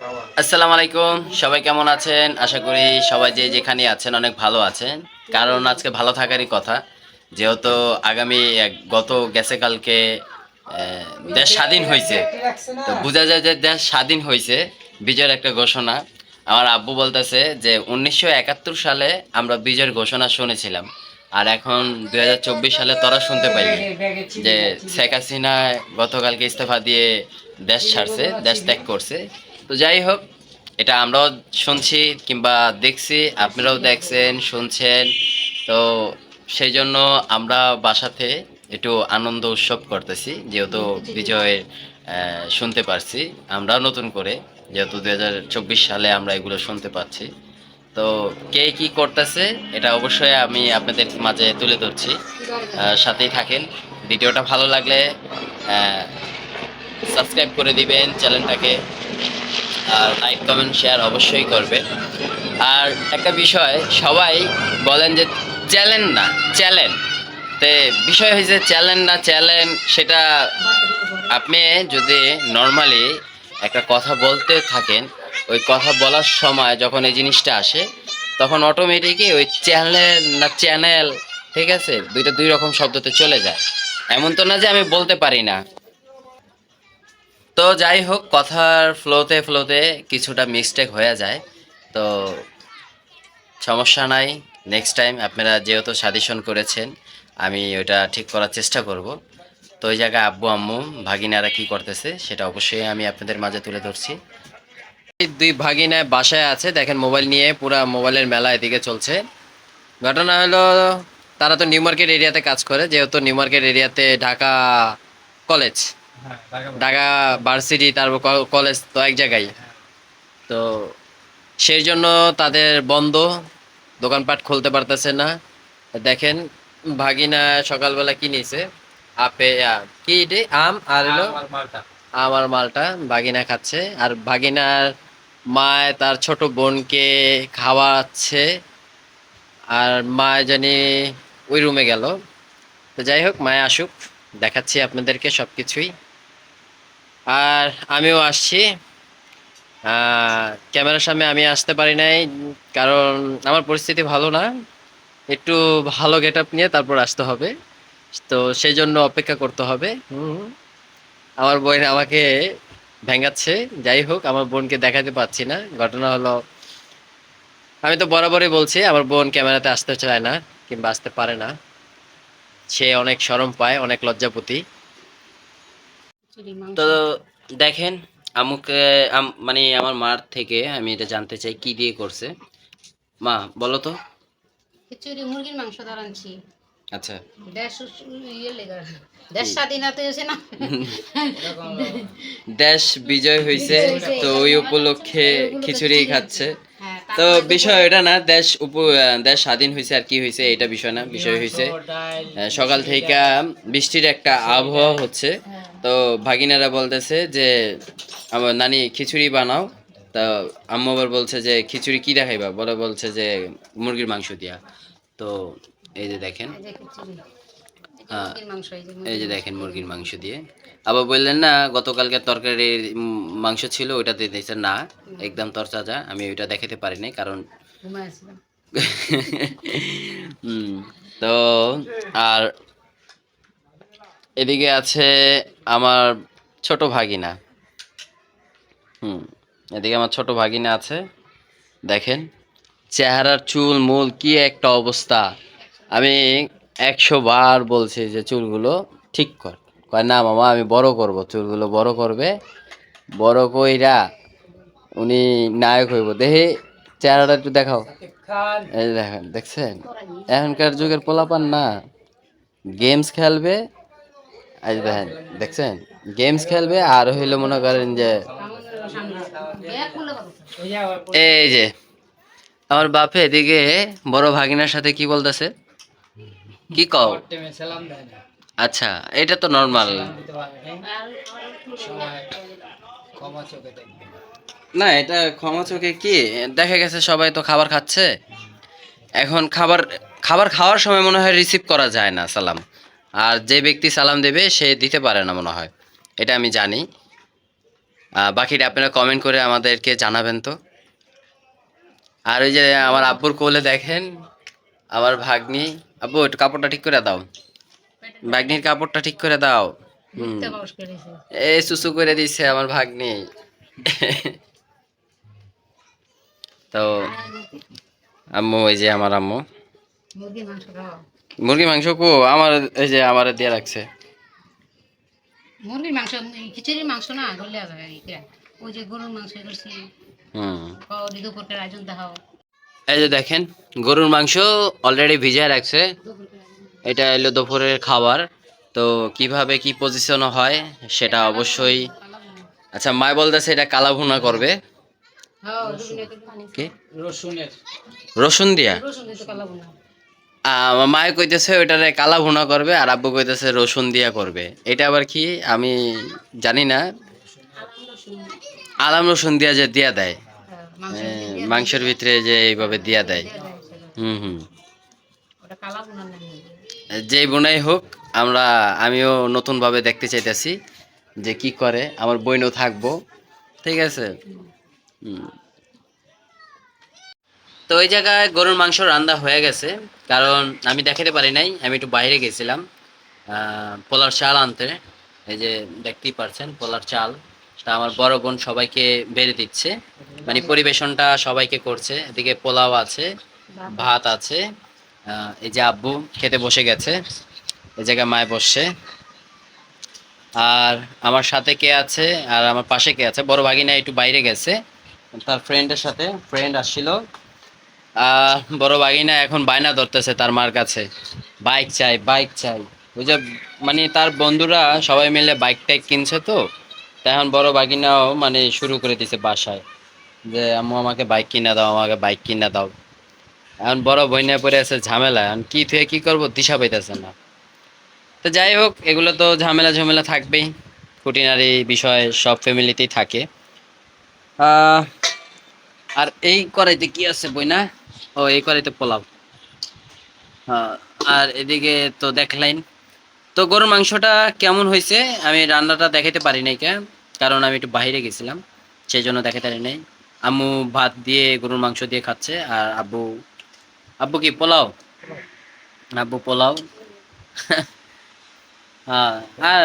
আসসালামু আলাইকুম। সবাই কেমন আছেন? আশা করি সবাই যে যেখানে আছেন অনেক ভালো আছেন। কারণ আজকে ভালো থাকারই কথা। যেহেতু আগামী গত গেছে কালকে দেশ স্বাধীন হয়েছে তো বোঝা যায় যে দেশ স্বাধীন হয়েছে বিজয়ের একটা ঘোষণা। আমার আব্বু বলতেছে যে উনিশশো একাত্তর সালে আমরা বিজয়ের ঘোষণা শুনেছিলাম। আর এখন দুই হাজার চব্বিশ সালে তোরা শুনতে পাইলি যে শেখ হাসিনা গতকালকে ইস্তফা দিয়ে দেশ ছাড়ছে, দেশ ত্যাগ করছে। তো যাই হোক, এটা আমরাও শুনছি কিংবা দেখছি, আপনারাও দেখছেন, শুনছেন। তো সেই জন্য আমরা বাসাতে একটু আনন্দ উৎসব করতেছি, যেহেতু বিজয় শুনতে পারছি। আমরাও নতুন করে, যেহেতু দু হাজার চব্বিশ সালে আমরা এগুলো শুনতে পাচ্ছি। তো কে কি করতেছে, এটা অবশ্যই আমি আপনাদের মাঝে তুলে ধরছি। সাথেই থাকেন। ভিডিওটা ভালো লাগলে সাবস্ক্রাইব করে দিবেন চ্যানেলটাকে। আর লাইক কমেন্ট শেয়ার অবশ্যই করবেন আর একটা বিষয়, সবাই বলেন যে চ্যালেঞ্জ না চ্যালেঞ্জ তে বিষয় হয়েছে চ্যালেঞ্জ না চ্যালেঞ্জ সেটা আপনি যদি নর্মালি একটা কথা বলতে থাকেন, ওই কথা বলার সময় যখন এই জিনিসটা আসে, তখন অটোমেটিকই ওই চ্যানেল না, চ্যানেল, ঠিক আছে? দুইটা দুই রকম শব্দতে চলে যায়। এমন তো না যে আমি বলতে পারি না। তো যাই হোক, কথার ফ্লোতে ফ্লোতে কিছুটা মিস্টেক হয়ে যায়। তো সমস্যা নাই নেক্সট টাইম আপনারা যেহেতু সাজেশন করেছেন, আমি ওটা ঠিক করার চেষ্টা করব। তো ওই জায়গায় আব্বু, আম্মু, ভাগিনারা কি করতেছে, সেটা অবশ্যই আমি আপনাদের মাঝে তুলে ধরছি। দুই ভাগিনা বাসায় আছে, দেখেন মোবাইল নিয়ে পুরা মোবাইলের মেলা এদিকে চলছে। ঘটনা হলো, তারা তো নিউ মার্কেট এরিয়াতে কাজ করে, যেহেতু নিউ মার্কেট এরিয়াতে ঢাকা কলেজ ঢাকা ভার্সিটি তারপর কলেজ তো এক জায়গায়। তো সেই জন্য তাদের বন্ধ দোকানপাট খুলতে পারতেছে না। দেখেন ভাগিনা সকালবেলা কি নিছে আপে কি রে আম আর হলো আমার মালটা। ভাগিনা খাচ্ছে। আর ভাগিনার মায় তার ছোট বোনকে খাওয়াচ্ছে। আর মা জানি ওই রুমে গেল। তো যাই হোক মায় আসুক দেখাচ্ছি আপনাদেরকে সব কিছুই আর আমিও আসছি। ক্যামেরার সামনে আমি আসতে পারি নাই, কারণ আমার পরিস্থিতি ভালো না। একটু ভালো গেট আপ নিয়ে তারপর আসতে হবে। তো সেই জন্য অপেক্ষা করতে হবে। হুম। আমার বোন আমাকে ভেঙাচ্ছে। যাই হোক, আমার বোনকে দেখাতে পাচ্ছি না। ঘটনা হলো, আমি তো বরাবরই বলছি, আমার বোন ক্যামেরাতে আসতে চায় না কিংবা আসতে পারে না। সে অনেক শরম পায়, অনেক লজ্জাপতি। তো দেখেন আমুকে মানে আমার মার থেকে আমি এটা জানতে চাই কি দিয়ে করছে? মা বলো তো। খিচুড়ি মুরগির মাংস ধরানছি আচ্ছা। দেশ ইয়ে লেগে দেশ স্বাধীনতা হয়েছে না? দেশ বিজয় হয়েছে তো ওই উপলক্ষে খিচুড়ি খাচ্ছে। হ্যাঁ, তো বিষয় এটা না দেশ উপ দেশ স্বাধীন হয়েছে আর কি হয়েছে এটা বিষয় না বিষয় হয়েছে। সকাল থেকে বৃষ্টির একটা আবহাওয়া হচ্ছে। হ্যাঁ। তো ভাগিনারা বলতেছে যে আমার নানি খিচুড়ি বানাও। তা আম্মু আবার বলছে যে খিচুড়ি কি দেখাইবা? বলে বলছে যে মুরগির মাংস দিয়া। তো এই যে দেখেন। এই যে যে হ্যাঁ। যে যে দেখেন মুরগির মাংস দিয়ে। আবার বললেন না গতকালকে তরকারির মাংস ছিল ওইটাতে দিয়েছে। না একদম তরতাজা আমি ওইটা দেখাতে পারিনি কারণ হুম, তো আর এদিকে আছে আমার ছোট ভাগিনা। হুম, এদিকে আমার ছোট ভাগিনা আছে। দেখেন, চেহারার চুল, মূল কি একটা অবস্থা। আমি একশো বার বলছি যে চুলগুলো ঠিক কর। কয়, না মামা, আমি বড় করব। চুলগুলো বড় করবে। বড় কইরা উনি নায়ক হইব। দেখি, চেহারাটা একটু দেখাও। এই দেখেন, দেখছেন? এখনকার যুগের পোলাপান না। গেমস খেলবে দেখছেন? গেমস খেলবে আর হইল মনে করেন যে। এই যে, আমার বাপে এদিকে বড় ভাগিনার সাথে কি বলতেছে? কি কও? আচ্ছা এটা তো নর্মাল না, এটা ক্ষমা চোখে কি? দেখা গেছে সবাই তো খাবার খাচ্ছে। এখন খাবার খাবার খাওয়ার সময় মনে হয় রিসিভ করা যায় না, সালাম। আর যে ব্যক্তি সালাম দেবে সে দিতে পারে না মনে হয়। এটা আমি জানি। বাকিটা আপনারা কমেন্ট করে আমাদেরকে জানাবেন তো। আর ওই যে আমার আব্বুর কোলে দেখেন আমার ভাগ্নি। আব্বু একটু কাপড়টা ঠিক করে দাও। ভাগ্নির কাপড়টা ঠিক করে দাও। এই সুসু করে দিছে আমার ভাগ্নি। তো আম্মু ওই যে আমার আম্মু। মাংস খাওয়া মুরগি মাংস কো আমার এই যে আমার দিয়ে রাখছে। মুরগির মাংস খিচুড়ির মাংস না এইটা। ওই যে গরুর মাংস করছি হুম। দুপুরকে আয়োজন দেখাও এই যে দেখেন গরুর মাংস অলরেডি ভিজায় রাখছে। এটা এলো দুপুরের খাবার। তো কীভাবে কি পজিশন হয় সেটা অবশ্যই আচ্ছা মায় বলতেছে এটা কালা ভুনা করবে। হ্যাঁ রসুন দিয়া মায় কইতেছে ওইটারে কালা ভুনা করবে আর আব্বু কইতেছে রসুন দিয়া করবে। এটা আবার কি? আমি জানি না। আলাম রসুন দিয়া যে দিয়া দেয়। মাংস মাংসের ভিতরে যে এইভাবে দিয়া দেয়। হুম হুম। যেই বোনাই হোক আমরা আমিও নতুনভাবে দেখতে চাইতেছি যে কি করে। আমার বইনও থাকব। ঠিক আছে? হুম। তো ওই জায়গায় গরুর মাংস রান্না হয়ে গেছে। কারণ আমি দেখাতে পারি নাই, আমি একটু বাইরে গেছিলাম পোলার চাল আনতে। এই যে দেখতেই পারছেন, পোলার চাল। তা আমার বড় বোন সবাইকে বেড়ে দিচ্ছে। মানে পরিবেশনটা সবাইকে করছে। এদিকে পোলাও আছে, ভাত আছে এই যে আব্বু খেতে বসে গেছে, এই জায়গায় মায় বসছে। আর আমার সাথে কে আছে? আর আমার পাশে কে আছে? বড় ভাগিনা একটু বাইরে গেছে। তার ফ্রেন্ডের সাথে ফ্রেন্ড আসছিল। বড় ভাগিনা এখন বায়না ধরতেছে তার মার কাছে। বাইক চাই বাইক চাই। ওই যে মানে তার বন্ধুরা সবাই মিলে বাইক টাইক কিনছে তো এখন বড় ভাগিনাও মানে শুরু করে দিছে বাসায় যে, আম্মু, আমাকে বাইক কিনে দাও, আমাকে বাইক কিনে দাও। এখন বড় বইনে পড়ে আছে ঝামেলা এখন কি থেকে কি করব দিশা পাইতেছে না। তো যাই হোক, এগুলো তো ঝামেলা ঝামেলা থাকবেই। খুঁটিনারি বিষয় সব ফ্যামিলিতেই থাকে। আর এই কড়াইতে কি আছে বইনা? ও এই কড়াইতে পোলাও। হ্যাঁ, আর এদিকে তো দেখলাইন তো গরুর মাংসটা কেমন হয়েছে? আমি রান্নাটা দেখাতে পারি নাই কারণ আমি একটু বাইরে গেছিলাম সেই জন্য দেখাতে পারি নাই। আম্মু ভাত দিয়ে গরুর মাংস দিয়ে খাচ্ছে আর আব্বু আব্বু কি পোলাও? আব্বু পোলাও। হ্যাঁ আর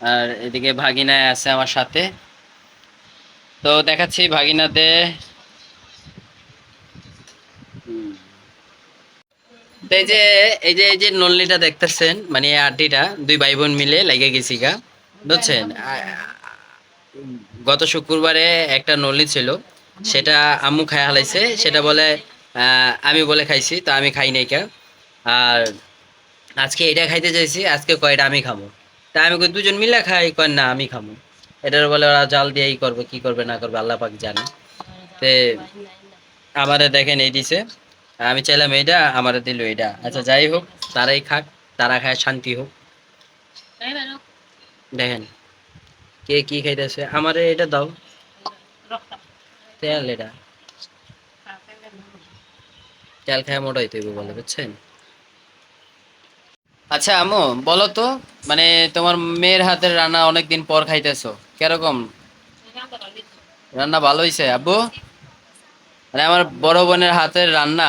আর এদিকে ভাগিনা আছে আমার সাথে। তো দেখাচ্ছি ভাগিনাতে এই যে এই যে এই যে নল্লিটা দেখতেছেন মানে আড্ডিটা, দুই ভাই বোন মিলে লেগে গেছি গা বুঝছেন গত শুক্রবারে একটা নল্লি ছিল, সেটা আম্মু খায় হালাইছে, সেটা বলে আমি বলে খাইছি, তো আমি খাই নাই কা। আর আজকে এটা খাইতে চাইছি, আজকে কয়টা আমি খাব তা আমি দুজন মিলে খাই, কয়, না, আমি খাব এটার বলে ওরা জাল দিয়েই করবে, কি করবে, না করবে, আল্লাহ পাক জানে। তে, আমারে দেখেন এই দিছে। আমি চাইলাম এইটা আমার দিল এইটা আচ্ছা যাই হোক তারাই খাক তারা খায় শান্তি হোক। দেখেন কে কি খাইতেছে? আমারে এটা দাও। তেল এটা তেল খায় মোটাই তৈব বলে বুঝছেন? আচ্ছা আমু বলো তো মানে তোমার মেয়ের হাতের রান্না অনেকদিন পর খাইতেছো কীরকম? রান্না ভালো হয়েছে আব্বু? মানে আমার বড় বোনের হাতের রান্না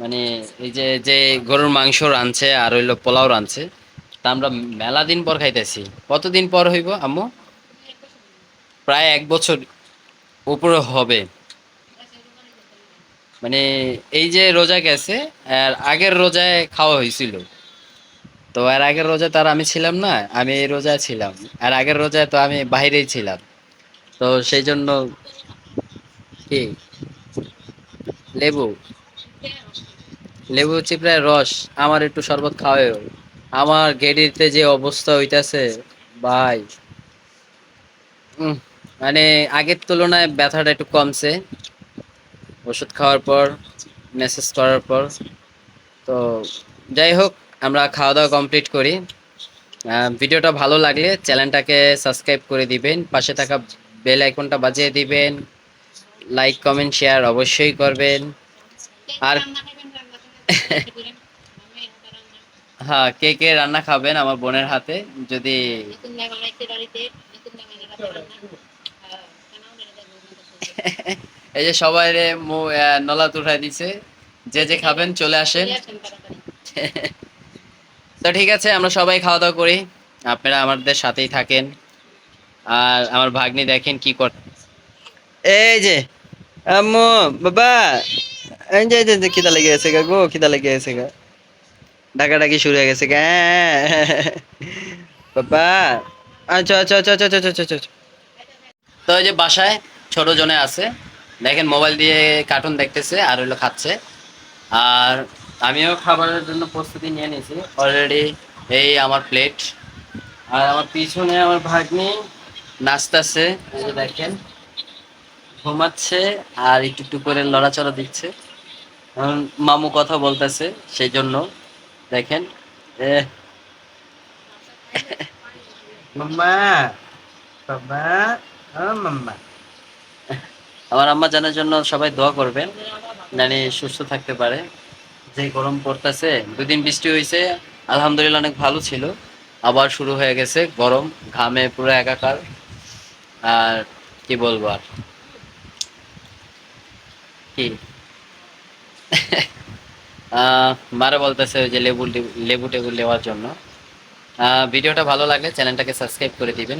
মানে এই যে যে গরুর মাংস রাঁধছে আর হইল পোলাও রাঁধছে, তা আমরা মেলা দিন পর খাইতেছি। কতদিন পর হইব, আম্মু? প্রায় এক বছর উপরে হবে। মানে এই যে রোজা গেছে, আর আগের রোজায় খাওয়া হয়েছিল তো এর আগের রোজা তো আর আমি ছিলাম না, আমি এই রোজায় ছিলাম। আর আগের রোজায় তো আমি বাইরেই ছিলাম। তো সেই জন্য কি? লেবু। লেবু হচ্ছে প্রায় রস। আমার একটু শরবত খাওয়ায় আমার গেডিতে যে অবস্থা হইতাছে, ভাই। মানে আগের তুলনায় ব্যথাটা একটু কমছে। ওষুধ খাওয়ার পর মেসেজ করার পর। তো যাই হোক, আমরা খাওয়া দাওয়া কমপ্লিট করি ভিডিওটা ভালো লাগলে চ্যানেলটাকে সাবস্ক্রাইব করে দিবেন। পাশে থাকা বেল আইকনটা বাজিয়ে দিবেন। লাইক কমেন্ট শেয়ার অবশ্যই করবেন। আর হ্যাঁ কে কে রান্না খাবেন আমার বোনের হাতে? যদি এই যে সবাই রে নলাত উঠাই দিছে। যে যে খাবেন, চলে আসেন। তো ঠিক আছে, আমরা সবাই খাওয়া দাওয়া করি। আপনারা আমাদের সাথেই থাকেন। আর আমার ভাগ্নি দেখেন কি কর এই যে আম্মু বাবা। এই যে যে, খিদা লেগে গেছে গা গো খিদা লেগে গেছে গা। ডাকাডাকি শুরু হয়ে গেছে গা। বাবা আচ্ছা আচ্ছা আচ্ছা আচ্ছা আচ্ছা তো এই যে বাসায় ছোট জনে আছে দেখেন মোবাইল দিয়ে কার্টুন দেখতেছে আর হইল খাচ্ছে। আর আমিও খাবারের জন্য প্রস্তুতি নিয়ে নিয়েছি। অলরেডি এই আমার প্লেট আর আমার পিছনে আমার ভাগ্নি নাচতেছে দেখেন। ঘুমাচ্ছে আর একটু একটু করে লড়াচড়া দিচ্ছে। মামু কথা বলতেছে সেই জন্য দেখেন আমার আম্মা জানার জন্য সবাই দোয়া করবেন জানি সুস্থ থাকতে পারে। যে গরম পড়তেছে দুদিন বৃষ্টি হয়েছে আলহামদুলিল্লাহ অনেক ভালো ছিল। আবার শুরু হয়ে গেছে গরম ঘামে পুরো একাকার। আর কি বলব আর? কি? মারা বলতেছে যে লেবু লেবু টেবু নেওয়ার জন্য। ভিডিওটা ভালো লাগলে চ্যানেলটাকে সাবস্ক্রাইব করে দিবেন।